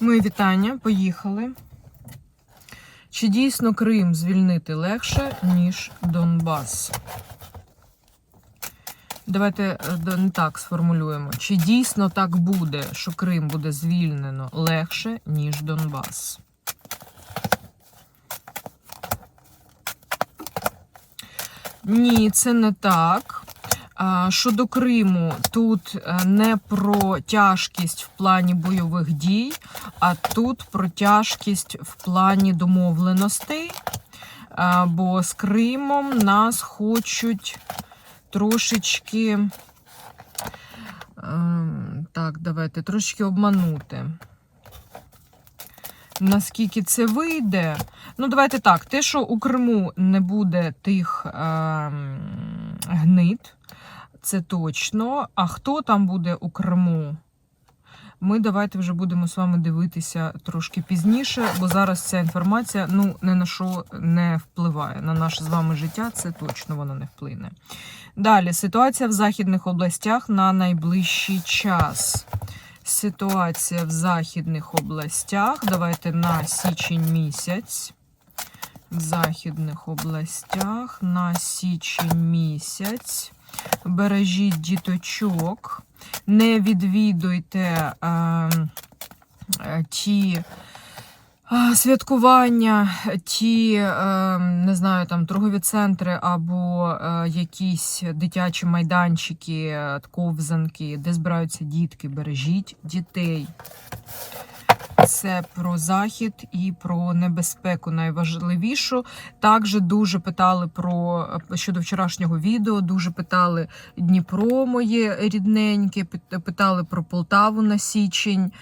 Мої вітання, поїхали. Чи дійсно Крим звільнити легше, ніж Донбас? Давайте е, не так сформулюємо. Чи дійсно так буде, що Крим буде звільнено легше, ніж Донбас? Ні, це не так. Щодо Криму, тут е, не про тяжкість в плані бойових дій, а тут про тяжкість в плані домовленостей. Бо з Кримом нас хочуть трошечки. ем, Так, давайте трошечки обманути. Наскільки це вийде? Ну, давайте так. Те, що у Криму не буде тих ем, гнид, це точно. А хто там буде у Криму? Ми давайте вже будемо з вами дивитися трошки пізніше, бо зараз ця інформація ну, ні на що не впливає. На наше з вами життя це точно воно не вплине. Далі, ситуація в західних областях на найближчий час. Ситуація в західних областях. Давайте на січень місяць. В західних областях на січень місяць. Бережіть діточок, не відвідуйте е, е, ті е, святкування, ті, е, не знаю, там торгові центри або якісь дитячі майданчики, ковзанки, де збираються дітки. Бережіть дітей. Це про захід і про небезпеку найважливішу. Також дуже питали про щодо вчорашнього відео. Дуже питали Дніпро, моє рідненьке, питали про Полтаву на січень,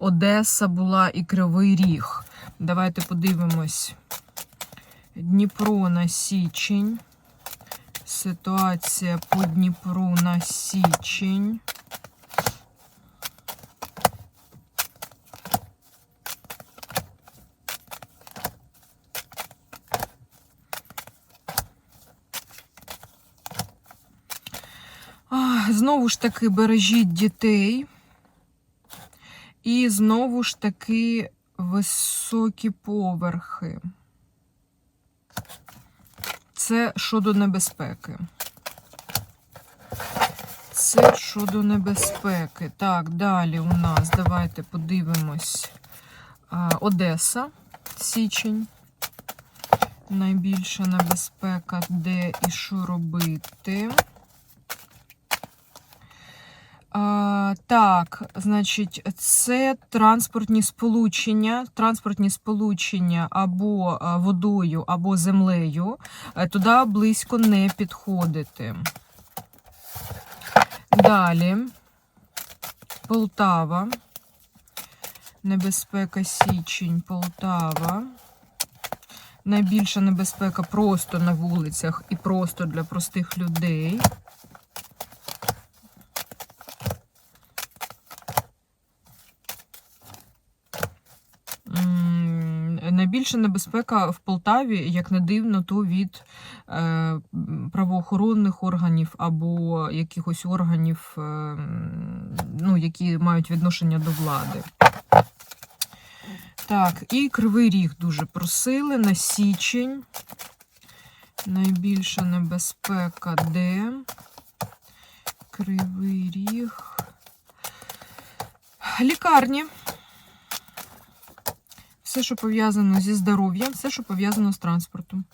Одеса була і Кривий Ріг. Давайте подивимось. Дніпро на січень. Ситуація по Дніпру на січень. Знову ж таки, бережіть дітей. І знову ж таки високі поверхи. Це щодо небезпеки. Це щодо небезпеки. Так, далі у нас давайте подивимось. Одеса, січень. Найбільша небезпека, де і що робити. Так, значить, це транспортні сполучення, транспортні сполучення або водою, або землею. Е, Туди близько не підходити. Далі. Полтава. Небезпека січень, Полтава. Найбільша небезпека просто на вулицях і просто для простих людей. Найбільша небезпека в Полтаві, як не дивно, то від е, правоохоронних органів або якихось органів, е, ну, які мають відношення до влади. Так, і Кривий Ріг дуже просили на січень. Найбільша небезпека де? Кривий Ріг. Лікарні. Все, що пов'язано зі здоров'ям, все, що пов'язано з транспортом.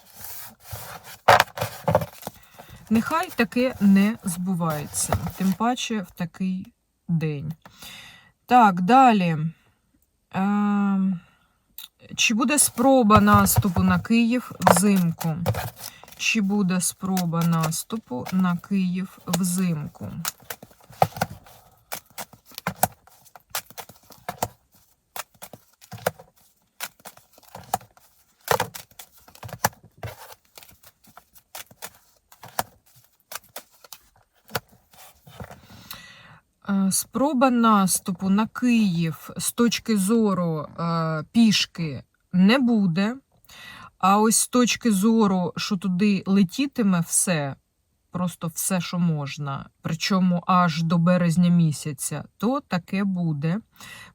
Нехай таке не збувається, тим паче в такий день. Так, далі. Е, чи буде спроба наступу на Київ взимку? Чи буде спроба наступу на Київ взимку? Спроба наступу на Київ з точки зору е, пішки не буде. А ось з точки зору, що туди летітиме все, просто все, що можна, причому аж до березня місяця, то таке буде.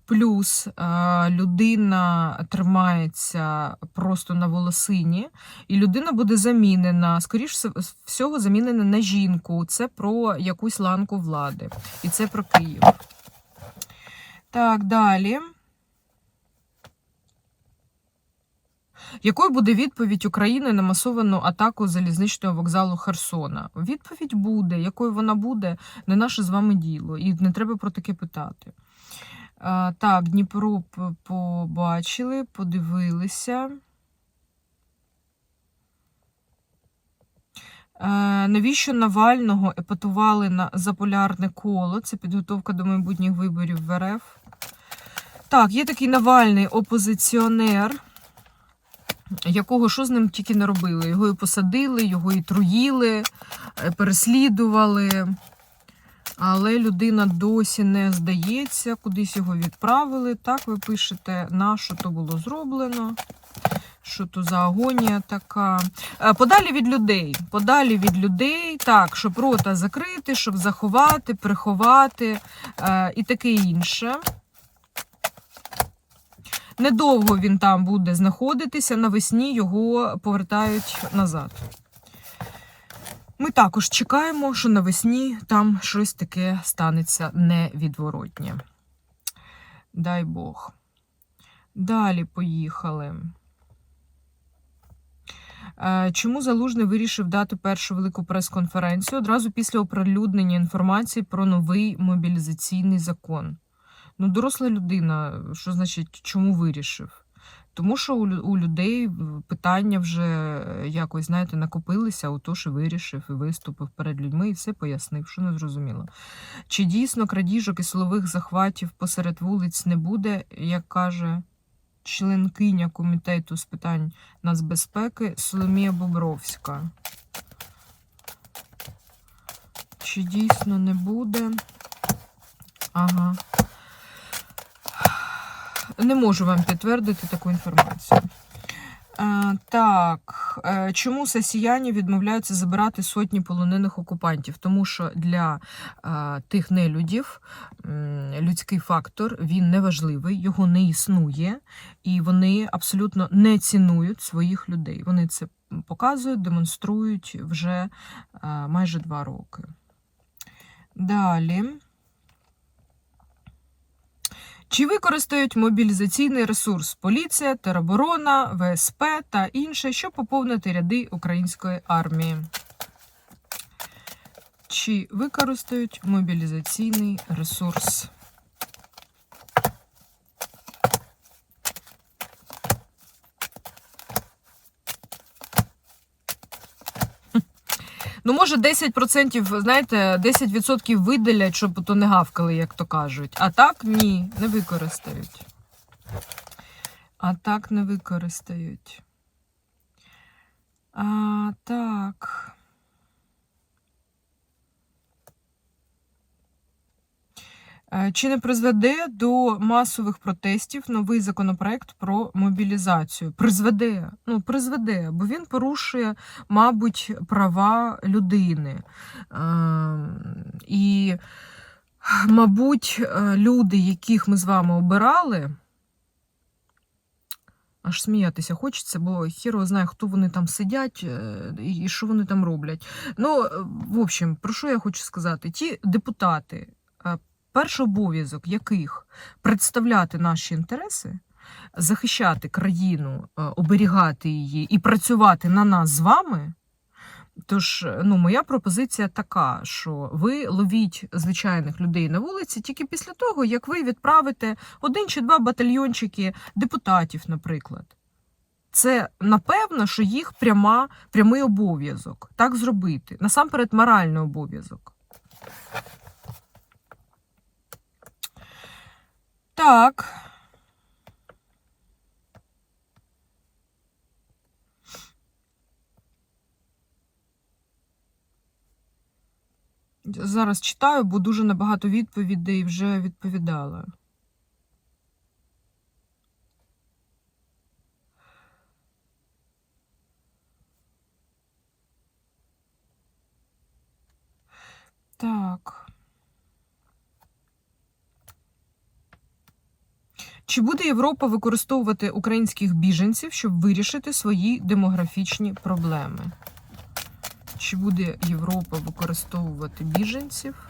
Плюс е, людина тримається просто на волосині, і людина буде замінена, скоріш всього, замінена на жінку. Це про якусь ланку влади. І це про Київ. Так, далі. Якою буде відповідь України на масовану атаку залізничного вокзалу Херсона? Відповідь буде. Якою вона буде, не наше з вами діло. І не треба про таке питати. А, так, Дніпро побачили, подивилися. Навіщо Навального епатували на заполярне коло? Це підготовка до майбутніх виборів в РФ. Так, є такий Навальний опозиціонер, якого що з ним тільки не робили. Його і посадили, його і труїли, е, переслідували. Але людина досі не здається, кудись його відправили. Так, ви пишете, на що то було зроблено. Що то за агонія така. Е, Подалі від людей. Подалі від людей, так, щоб рота закрити, щоб заховати, приховати е, і таке інше. Недовго він там буде знаходитися, навесні його повертають назад. Ми також чекаємо, що навесні там щось таке станеться невідворотнє. Дай Бог. Далі поїхали. Е, Чому Залужний вирішив дати першу велику прес-конференцію одразу після оприлюднення інформації про новий мобілізаційний закон? Ну, доросла людина, що значить, чому вирішив? Тому що у людей питання вже е, якось, знаєте, накопилися, отож і вирішив, і виступив перед людьми, і все пояснив, що не зрозуміло. Чи дійсно крадіжок і силових захватів посеред вулиць не буде, як каже членкиня комітету з питань нацбезпеки Соломія Бобровська? Чи дійсно не буде? Ага. Не можу вам підтвердити таку інформацію. Е, так, е, чому сесіяні відмовляються забирати сотні полонених окупантів? Тому що для е, тих нелюдів людський фактор він неважливий, його не існує, і вони абсолютно не цінують своїх людей. Вони це показують, демонструють вже майже два роки. Далі. Чи використають мобілізаційний ресурс поліція, тероборона, ВСП та інше, щоб поповнити ряди української армії? Чи використають мобілізаційний ресурс? Ну, може, 10%, знаєте, 10% видалять, щоб то не гавкали, як то кажуть. А так ні, не використають. А так не використають. А, так. Чи не призведе до масових протестів новий законопроект про мобілізацію? Призведе. Ну, призведе, бо він порушує, мабуть, права людини. Ем, І, мабуть, е, люди, яких ми з вами обирали, аж сміятися хочеться, бо хіро знає, хто вони там сидять е, і що вони там роблять. Ну, е, в общем, про що я хочу сказати? Ті депутати, е, перший обов'язок яких представляти наші інтереси, захищати країну, е, оберігати її і працювати на нас з вами. Тож, ну, моя пропозиція така, що ви ловіть звичайних людей на вулиці тільки після того, як ви відправите один чи два батальйончики депутатів, наприклад. Це напевно, що їх пряма, прямий обов'язок так зробити. Насамперед, моральний обов'язок. Так. Зараз читаю, бо дуже набагато відповідей вже відповідала. Так. Чи буде Європа використовувати українських біженців, щоб вирішити свої демографічні проблеми? Чи буде Європа використовувати біженців?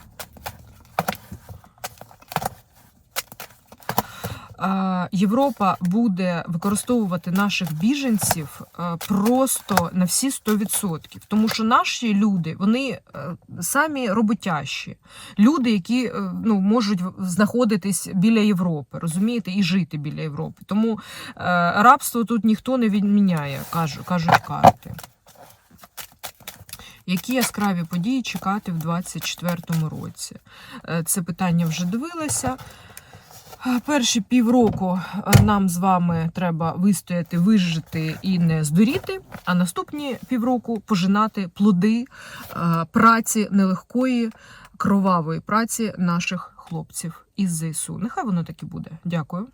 Європа буде використовувати наших біженців е, просто на всі 100%. Тому що наші люди, вони е, самі роботящі. Люди, які е, ну, можуть знаходитись біля Європи, розумієте, і жити біля Європи. Тому рабство тут ніхто не відміняє, кажу- кажуть карти. Які яскраві події чекати в 2024 році? Це питання вже дивилася. Перші півроку е, нам з вами треба вистояти, вижити і не здуріти, а наступні півроку пожинати плоди е, праці нелегкої, кровавої праці наших хлопців із ЗСУ. Нехай воно так і буде. Дякую.